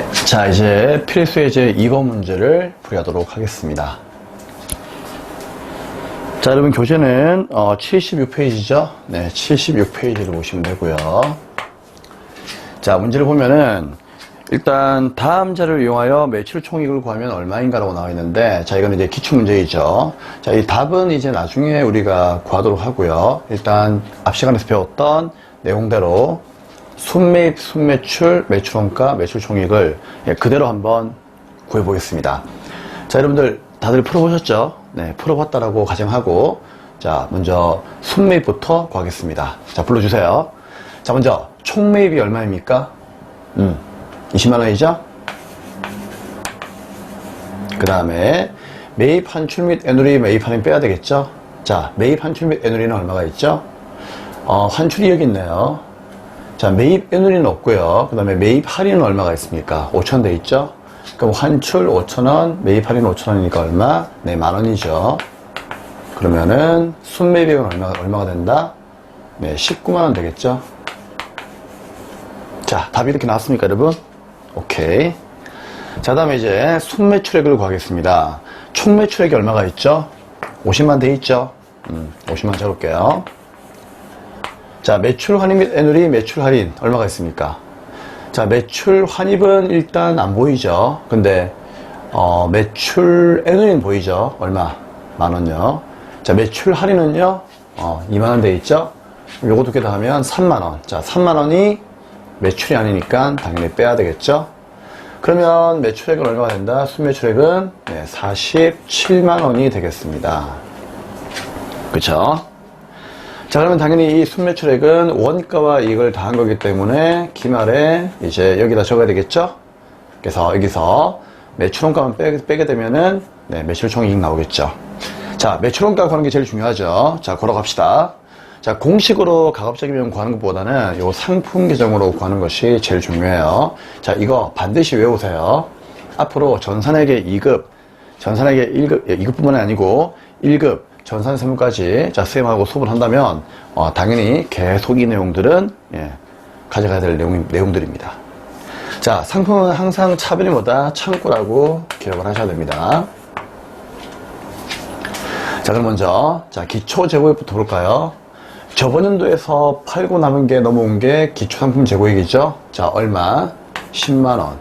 네, 자 이제 필수 예제 2번 문제를 풀이하도록 하겠습니다. 자 여러분 교재는 어, 76페이지죠. 네, 76페이지를 보시면 되고요. 자 문제를 보면은 일단 다음 자를 이용하여 매출 총액을 구하면 얼마인가라고 나와 있는데 자 이거는 이제 기출 문제이죠. 자 이 답은 이제 나중에 우리가 구하도록 하고요. 일단 앞 시간에서 배웠던 내용대로 순매입, 순매출, 매출원가, 매출총액을 예, 그대로 한번 구해보겠습니다. 자, 여러분들 다들 풀어보셨죠? 네, 풀어봤다라고 가정하고 자, 먼저 순매입부터 구하겠습니다. 자, 불러주세요. 자, 먼저 총매입이 얼마입니까? 음, 20만 원이죠? 그 다음에 매입 한출 및 애누리 매입 할인 빼야 되겠죠? 자, 매입 한출 및 애누리는 얼마가 있죠? 어, 환출이 여기 있네요. 자, 매입 애누리는 없고요. 그 다음에 매입 할인은 얼마가 있습니까? 5천 돼 있죠? 그럼 환출 5천원, 매입 할인 5천원이니까 얼마? 네, 만원이죠. 그러면은 순매입액은 얼마, 얼마가 된다? 네, 19만원 되겠죠? 자, 답이 이렇게 나왔습니까, 여러분? 오케이. 자, 다음에 이제 순매출액을 구하겠습니다. 총 매출액이 얼마가 있죠? 50만 돼 있죠? 음, 50만 적을게요. 자, 매출 환입 및 애누리 매출 할인 얼마가 있습니까? 자, 매출 환입은 일단 안 보이죠. 근데 어, 매출 애누리는 보이죠. 얼마? 만 원요. 자, 매출 할인은요. 어, 2만 원 돼 있죠. 요거 두 개 다 하면 3만 원. 자, 3만 원이 매출이 아니니까 당연히 빼야 되겠죠. 그러면 매출액은 얼마가 된다? 순매출액은 네, 47만 원이 되겠습니다. 그쵸? 자, 그러면 당연히 이 순매출액은 원가와 이익을 더한 거기 때문에 기말에 이제 여기다 적어야 되겠죠? 그래서 여기서 매출원가만 빼, 빼게 되면은 네, 매출총 이익 나오겠죠. 자, 매출원가 구하는 게 제일 중요하죠. 자, 걸어갑시다. 자, 공식으로 가급적이면 구하는 것보다는 요 상품 계정으로 구하는 것이 제일 중요해요. 자, 이거 반드시 외우세요. 앞으로 전산에게 2급, 전산에게 1급, 2급뿐만이 아니고 1급, 전산 세무까지 자, 수행하고 수업을 한다면 어, 당연히 계속 이 내용들은 예, 가져가야 될 내용, 내용들입니다. 자, 상품은 항상 차별이 뭐다? 창구라고 기억을 하셔야 됩니다. 자, 그럼 먼저 자, 기초 재고액부터 볼까요? 저번 연도에서 팔고 남은 게 넘어온 게 기초 상품 재고액이죠. 자, 얼마? 10만 원.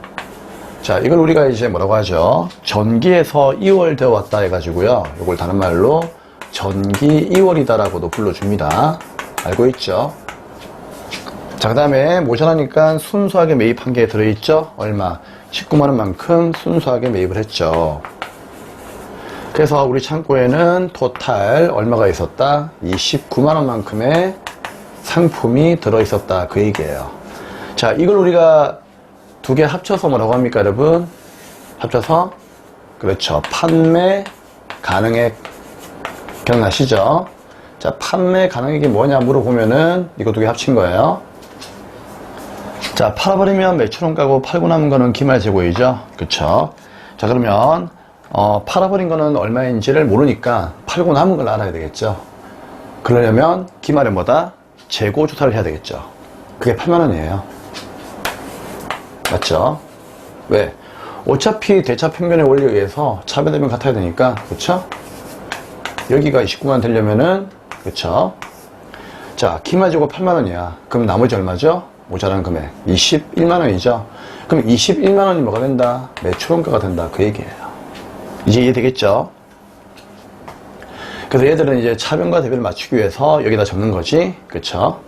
자, 이걸 우리가 이제 뭐라고 하죠? 전기에서 2월 되어 왔다 해가지고요. 이걸 다른 말로 전기 2월이다라고도 불러줍니다. 알고 있죠? 자, 그 다음에 모자라니까 순수하게 매입한 게 들어있죠? 얼마? 19만원 만큼 순수하게 매입을 했죠. 그래서 우리 창고에는 토탈 얼마가 있었다? 29만원 만큼의 상품이 들어있었다. 그 얘기예요. 자, 이걸 우리가 두 개 합쳐서 뭐라고 합니까, 여러분? 합쳐서? 그렇죠. 판매 가능액 기억나시죠? 자, 판매 가능액이 뭐냐 물어보면은 이거 두 개 합친 거예요. 자, 팔아버리면 매출원 가고 팔고 남은 거는 기말 재고이죠? 그쵸? 자, 그러면 어, 팔아버린 거는 얼마인지를 모르니까 팔고 남은 걸 알아야 되겠죠? 그러려면 기말에 뭐다? 재고 조사를 해야 되겠죠? 그게 8만원이에요. 맞죠? 왜? 어차피 대차 평균의 원리에 의해서 차별되면 같아야 되니까, 그쵸? 여기가 29만 되려면은, 그쵸? 자, 기마지고 8만원이야. 그럼 나머지 얼마죠? 모자란 금액. 21만원이죠? 그럼 21만원이 뭐가 된다? 매출원가가 된다. 그 얘기예요. 이제 이해되겠죠? 그래서 얘들은 이제 차변과 대비를 맞추기 위해서 여기다 적는 거지. 그쵸?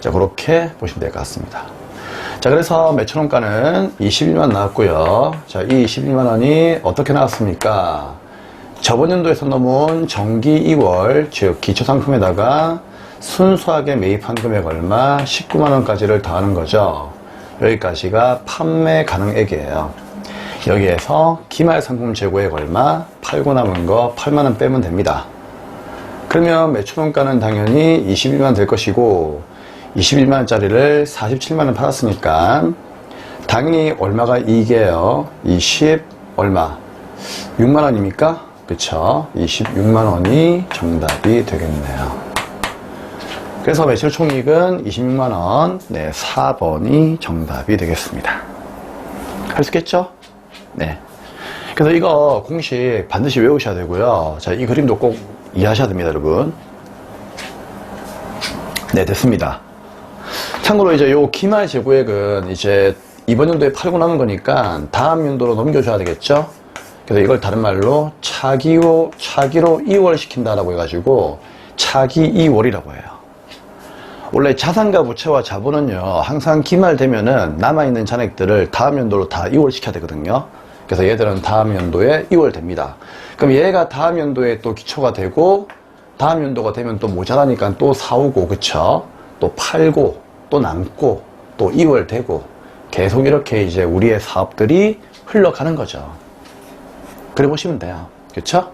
자, 그렇게 보시면 될 것 같습니다. 자, 그래서 매출원가는 21만 나왔고요. 자, 이 21만원이 어떻게 나왔습니까? 저번 연도에서 넘어온 정기 2월, 즉, 기초상품에다가 순수하게 매입한 금액 얼마? 19만원까지를 더하는 거죠. 여기까지가 판매 가능액이에요. 여기에서 기말 상품 재고액 얼마? 팔고 남은 거 8만원 빼면 됩니다. 그러면 매출원가는 당연히 21만 될 것이고 21만원짜리를 47만원 팔았으니까 당연히 얼마가 이게요 20 얼마? 6만원입니까? 그쵸? 26만원이 정답이 되겠네요. 그래서 매출 총익은 26만원, 네, 4번이 정답이 되겠습니다. 할 수 있겠죠? 네. 그래서 이거 공식 반드시 외우셔야 되고요. 자, 이 그림도 꼭 이해하셔야 됩니다, 여러분. 네, 됐습니다. 참고로 이제 요 기말 재고액은 이제 이번 연도에 팔고 남은 거니까 다음 연도로 넘겨줘야 되겠죠? 그래서 이걸 다른 말로 차기로, 차기로 2월 시킨다라고 해가지고 차기 2월이라고 해요. 원래 자산가 부채와 자본은요, 항상 기말되면은 남아있는 잔액들을 다음 연도로 다 2월 시켜야 되거든요. 그래서 얘들은 다음 연도에 2월 됩니다. 그럼 얘가 다음 연도에 또 기초가 되고, 다음 연도가 되면 또 모자라니까 또 사오고, 그쵸? 또 팔고, 또 남고, 또 2월 되고, 계속 이렇게 이제 우리의 사업들이 흘러가는 거죠. 그래 보시면 돼요. 그쵸?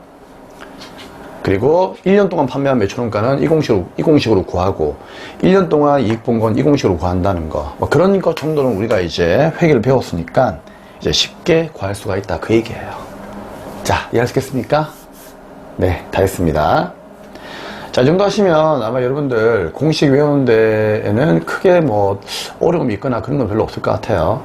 그리고 1년 동안 판매한 매출원가는 이 공식으로, 이 공식으로 구하고, 1년 동안 이익 본 건 이 공식으로 구한다는 거. 뭐 그런 것 정도는 우리가 이제 회계를 배웠으니까, 이제 쉽게 구할 수가 있다. 그 얘기예요. 자, 이해하시겠습니까? 네, 다 했습니다. 자, 이 정도 하시면 아마 여러분들 공식 외우는 데에는 크게 뭐 어려움이 있거나 그런 건 별로 없을 것 같아요.